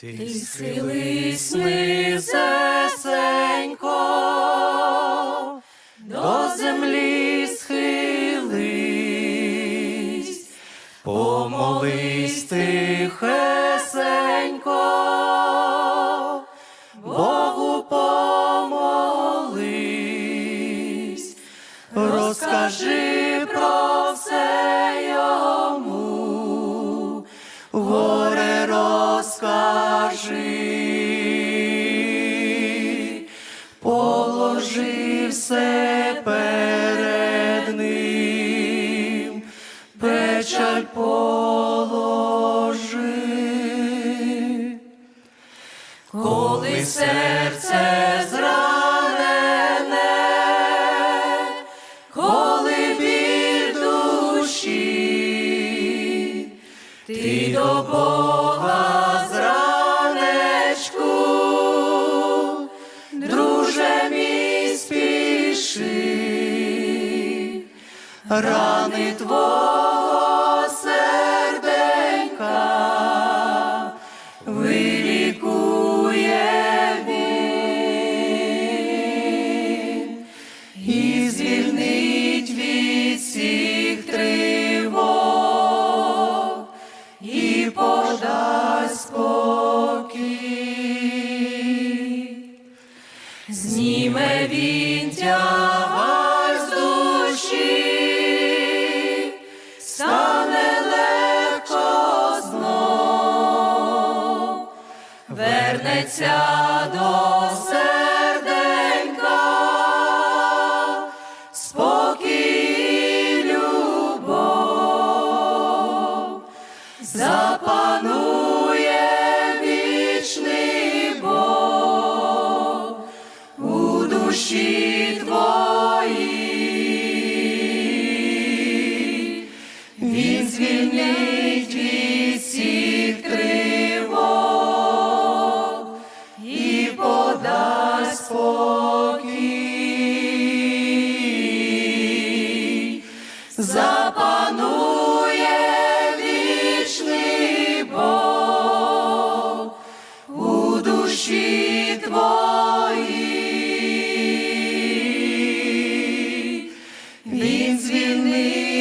Ти схились низесенько, до землі схились, помолись тихесенько, Богу помолись, розкажи про все йому, розкажи, положи все перед ним, печаль положи. Коли серце зранене, коли біль душі, ти до Бога рани твого серденька вилікує він і звільнить від всіх тривог і подасть спокій. Зніме він тягар вернеться до серденька, спокій, любов, запанує вічний Бог у душі твоїй, він звільнить. спокій, запанує вічний Бог у душі твоїй. Він звільнив.